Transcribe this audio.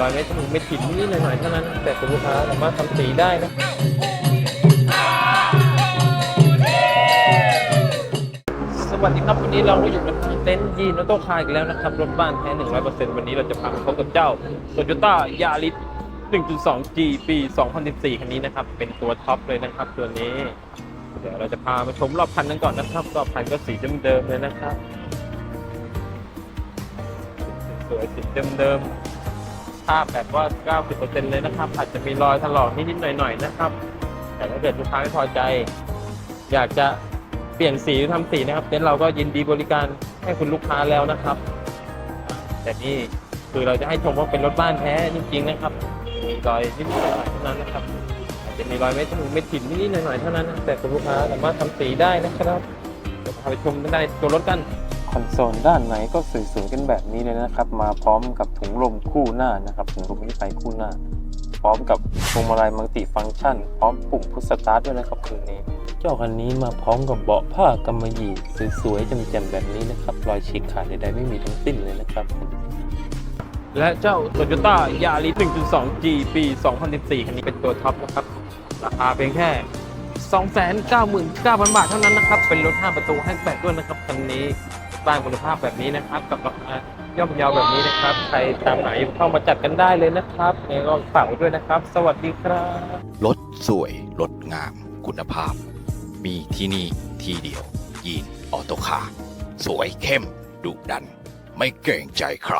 รอยเม็ดจมูกเม็ดผิดนิดๆหน่อยๆเท่านั้น แต่คุณลูกค้าสามารถทำสีได้นะสวัสดีครับวันนี้เราก็อยู่กันที่เต็นท์ยีนออโต้คาร์อีกแล้วนะครับ รถบ้านแท้ 100%วันนี้เราจะพามาพบกับเจ้า Toyota Yaris 1.2G ปี 2014 คันนี้นะครับ เป็นตัวท็อปเลยนะครับ ตัวนี้ เดี๋ยวเราจะพามาชมรอบคันกันก่อนนะครับ รอบคันก็สีเดิมๆเลยนะครับ สวยสีเดิมๆาพแบบว่า 90%เลยนะครับ อาจจะมีรอยถลอกนิดๆหน่อยๆนะครับ แต่ถ้าเกิดลูกค้าไม่พอใจ อยากจะเปลี่ยนสีหรือทำสีนะครับเต็นท์เราก็ยินดีบริการให้คุณลูกค้าแล้วนะครับ แต่นี่คือเราจะให้ชมว่าเป็นรถบ้านแท้จริง ๆ นะครับ มีรอยนิดๆหน่อยเท่านั้นนะครับ อาจจะมีรอยเม็ดเม็ดถิ่นนิดๆหน่อยๆเท่านั้นนะแต่คุณลูกค้าสามารถทำสีได้นะครับเดี๋ยวพาไปชมได้ตัวรถกัน คอนโซลด้านในก็สวยๆกันแบบนี้เลยนะครับ มาพร้อมกับถุงลมคู่หน้านะครับถุงลมนิรภัยคู่หน้า พร้อมกับพวงมาลัยมัลติฟังก์ชัน พร้อมปุ่มพุชสตาร์ทด้วยนะครับคันนี้ เจ้าคันนี้มาพร้อมกับเบาะผ้ากำมะหยี่สวยๆจ่มๆแบบนี้นะครับรอยฉีกขาดใดๆไม่มีทั้งสิ้นเลยนะครับ และเจ้า Toyota Yaris 1.2G ปี 2014 คันนี้เป็นตัวท็อปนะครับ ราคาเพียงแค่299,000 บาทเท่านั้นนะครับ เป็นรถ 5 ประตูให้แบตด้วยนะครับคันนี้ บ้านคุณภาพแบบนี้นะครับ กับราคาย่อมเยาวแบบนี้นะครับ ใครตามไหนเข้ามาจัดกันได้เลยนะครับในรองก็ฝากไว้ด้วยนะครับ สวัสดีครับ รถสวยรถงาม คุณภาพ มีที่นี่ที่เดียว ยีนออโตคาร์สวยเข้มดุดัน ไม่เกรงใจใคร